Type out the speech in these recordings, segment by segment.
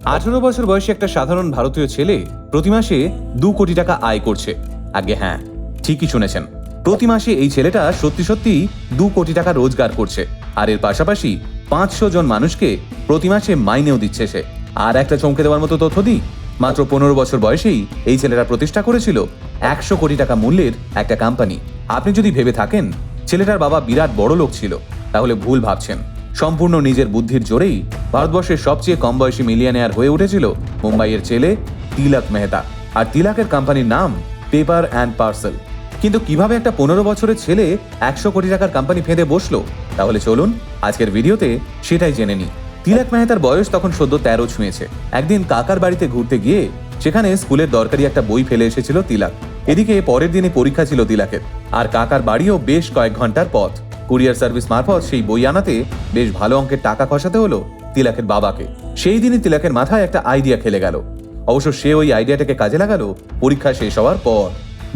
আঠারো বছর বয়সী একটা সাধারণ ভারতীয় ছেলে প্রতি মাসে দু কোটি টাকা আয় করছে। আগে হ্যাঁ ঠিকই শুনেছেন। প্রতি মাসে এই ছেলেটা সত্যি সত্যি দু কোটি টাকা রোজগার করছে। আর এর পাশাপাশি পাঁচশো জন মানুষকে প্রতি মাসে মাইনেও দিচ্ছে সে। আর একটা চমকে দেওয়ার মতো তথ্য দিই, মাত্র পনেরো বছর বয়সেই এই ছেলেটা প্রতিষ্ঠা করেছিল একশো কোটি টাকা মূল্যের একটা কোম্পানি আপনি যদি ভেবে থাকেন, ছেলেটার বাবা বিরাট বড় লোক ছিল, তাহলে ভুল ভাবছেন। সম্পূর্ণ নিজের বুদ্ধির জোরেই ভারতবর্ষের সবচেয়ে কম বয়সী মিলিয়নিয়ার হয়ে উঠেছিল মুম্বাইয়ের ছেলে তিলক মেহতা। আর তিলকের কোম্পানির নাম পেপার অ্যান্ড পার্সেল। কিন্তু কীভাবে একটা পনেরো বছরের ছেলে একশো কোটি টাকার কোম্পানি ফেঁদে বসল? তাহলে চলুন আজকের ভিডিওতে সেটাই জেনে নিই। তিলক মেহতার বয়স তখন সদ্য তেরো ছুঁয়েছে। একদিন কাকার বাড়িতে ঘুরতে গিয়ে সেখানে স্কুলের দরকারি একটা বই ফেলে এসেছিল তিলক। এদিকে পরের দিনে পরীক্ষা ছিল তিলকের। আর কাকার বাড়িও বেশ কয়েক ঘণ্টার পথ। কুরিয়ার সার্ভিস মারফত সেই বই আনাতে বেশ ভালো অঙ্কের টাকা খসাতে হলো তিলাকের বাবাকে। সেই দিনই তিলাকের মাথায় একটা আইডিয়া খেলে গেল। অবশ্য সে ওই আইডিয়াটাকে কাজে লাগালো পরীক্ষা শেষ হওয়ার পর।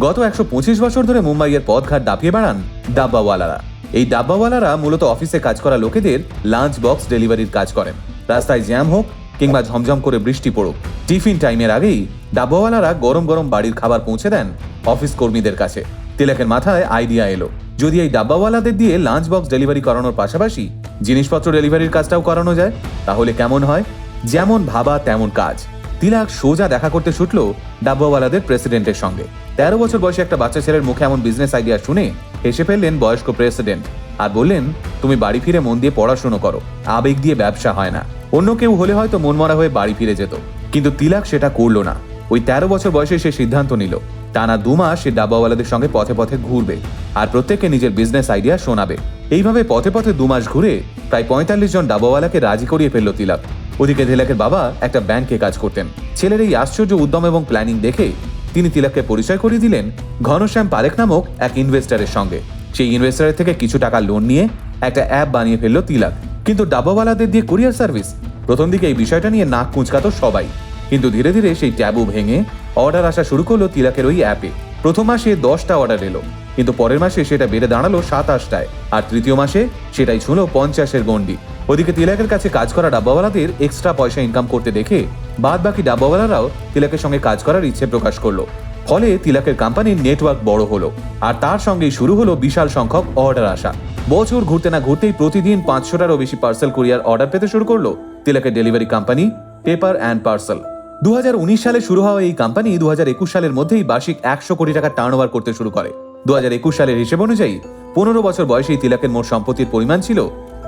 গত একশো পঁচিশ বছর ধরে মুম্বাইয়ের পথঘাট দাপিয়ে বেড়ান ডাব্বাওয়ালারা। এই ডাব্বাওয়ালারা মূলত অফিসে কাজ করা লোকেদের লাঞ্চ বক্স ডেলিভারির কাজ করেন। রাস্তায় জ্যাম হোক কিংবা ঝমঝম করে বৃষ্টি পড়ুক, টিফিন টাইমের আগেই ডাব্বাওয়ালারা গরম গরম বাড়ির খাবার পৌঁছে দেন অফিস কর্মীদের কাছে। তিলকের মাথায় আইডিয়া এলো। যদি এই ডাব্বাওয়ালাদের দিয়ে লাঞ্চ বক্স ডেলিভারি করানোর পাশাপাশি জিনিসপত্র ডেলিভারির কাজটাও করানো যায়, তাহলে কেমন হয়? যেমন ভাবা, তেমন কাজ। তিলাক সোজা দেখা করতে ছুটল ডাব্বাওয়ালাদের প্রেসিডেন্টের সঙ্গে। তেরো বছর বয়সে একটা বাচ্চা ছেলের মুখে এমন বিজনেস আইডিয়া শুনে হেসে ফেললেন বয়স্ক প্রেসিডেন্ট আর বললেন, তুমি বাড়ি ফিরে মন দিয়ে পড়াশুনো করো, আবেগ দিয়ে ব্যবসা হয় না। অন্য কেউ হলে হয়তো মনমরা হয়ে বাড়ি ফিরে যেত। কিন্তু তিলাক সেটা করল না। ওই তেরো বছর বয়সে সে সিদ্ধান্ত নিল। টানা দু মাস সে ডাব্বাওয়ালাদের সঙ্গে পথে পথে ঘুরবে আর প্রত্যেককে নিজের বিজনেস আইডিয়া শোনাবে। এইভাবে পথে পথে দু মাস ঘুরে প্রায় পঁয়তাল্লিশ জন ডাব্বাওয়ালাকে রাজি করিয়ে ফেলল তিলক। ওদিকে তিলকের বাবা একটা ব্যাংকে কাজ করতেন। ছেলের এই আশ্চর্য উদ্যম এবং প্ল্যানিং দেখে তিনি তিলককে পরিচয় করিয়ে দিলেন ঘনশ্যাম পারেখ নামক এক ইনভেস্টারের সঙ্গে। সেই ইনভেস্টারের থেকে কিছু টাকা লোন নিয়ে একটা অ্যাপ বানিয়ে ফেলল তিলক। কিন্তু ডাব্বাওয়ালাদের দিয়ে কুরিয়ার সার্ভিস প্রথম দিকে এই বিষয়টা নিয়ে নাক কুঁচকাতো সবাই। কিন্তু ধীরে ধীরে সেই ট্যাবু ভেঙে অর্ডার আসা শুরু করল তিলকের ওই অ্যাপে। প্রথম মাসে দশটা অর্ডার এলো, কিন্তু পরের মাসে সেটা বেড়ে দাঁড়াল সাতাশটায়, আর তৃতীয় মাসে সেটাই ছিল পঞ্চাশের গন্ডি ওদিকে তিলাকের কাছে কাজ করা ডাব্বাওয়ালাদের এক্সট্রা পয়সা ইনকাম করতে দেখে বাদ বাকি ডাব্বাওয়ালারাও তিলকের সঙ্গে কাজ করার ইচ্ছে প্রকাশ করল। ফলে তিলাকের কোম্পানির নেটওয়ার্ক বড় হলো, আর তার সঙ্গেই শুরু হলো বিশাল সংখ্যক অর্ডার আসা। বছর ঘুরতে না ঘুরতেই প্রতিদিন পাঁচশোটারও বেশি পার্সেল কুরিয়ার অর্ডার পেতে শুরু করল তিলাকের delivery company paper and parcel দুহাজার উনিশ সালে শুরু হওয়া এই কোম্পানি দুহাজার একুশ সালের মধ্যেই বার্ষিক একশো কোটি টাকা টার্ন করতে শুরু করে। দুহাজার একুশ সালের হিসেব অনুযায়ী পনেরো বছর বয়সে তিলকের মোট সম্পত্তির পরিমাণ ছিল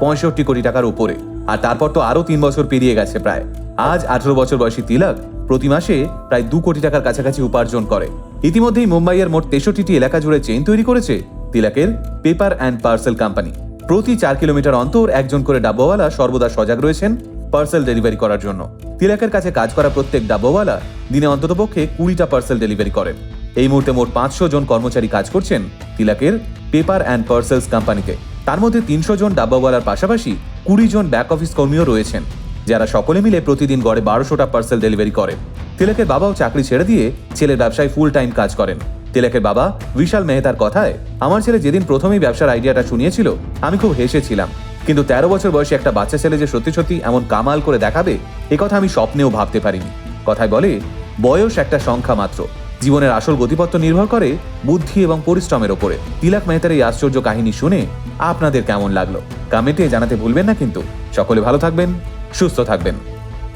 পঁয়ষট্টি কোটি টাকার উপরে। আর তারপর তো আরও তিন বছর পেরিয়ে গেছে প্রায়। আজ আঠারো বছর বয়সী তিলক প্রতি মাসে প্রায় দু কোটি টাকার কাছাকাছি উপার্জন করে। ইতিমধ্যেই মুম্বাইয়ের মোট তেষট্টিটি এলাকা জুড়ে চেইন তৈরি করেছে তিলকের পেপার অ্যান্ড পার্সেল কোম্পানি প্রতি চার কিলোমিটার অন্তর একজন করে ডাব্বাওয়ালা সর্বদা সজাগ রয়েছেন পার্সেল ডেলিভারি করার জন্য। তিলকের কাছে কাজ করা প্রত্যেক ডাব্বাওয়ালা দিনে অন্ততপক্ষে কুড়িটা পার্সেল ডেলিভারি করেন এই মুহূর্তে মোট পাঁচশো জন কর্মচারী কাজ করছেন তিলকের পেপার অ্যান্ড পার্সেলস কোম্পানিতে। তার মধ্যে তিনশো জন ডাব্বাওয়ালার পাশাপাশি কুড়ি জন ব্যাক অফিস কর্মীও রয়েছেন, যারা সকলে মিলে প্রতিদিন গড়ে বারোশোটা পার্সেল ডেলিভারি করেন তিলকের বাবাও চাকরি ছেড়ে দিয়ে ছেলের ব্যবসায় ফুল টাইম কাজ করেন। তিলকের বাবা, বিশাল মেহতার কথায়, আমার ছেলে যেদিন প্রথমেই ব্যবসার আইডিয়াটা শুনিয়েছিল, আমি খুব হেসেছিলাম। কিন্তু তেরো বছর বয়সে একটা বাচ্চা ছেলে যে সত্যি সত্যি এমন কামাল করে দেখাবে, এ কথা আমি স্বপ্নেও ভাবতে পারিনি। কথায় বলে, বয়স একটা সংখ্যা মাত্র। জীবনের আসল গতিপত্র নির্ভর করে বুদ্ধি এবং পরিশ্রমের ওপরে। তিলাক মেহতার এই আশ্চর্য কাহিনী শুনে আপনাদের কেমন লাগল? কমেন্টে জানাতে ভুলবেন না কিন্তু। সকলে ভালো থাকবেন, সুস্থ থাকবেন।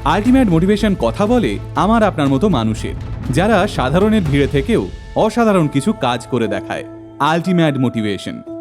আলটিমেট মোটিভেশন কথা বলে আমার আপনার মতো মানুষের। যারা সাধারণের ভিড়ে থেকেও অসাধারণ কিছু কাজ করে দেখায়। Ultimate motivation.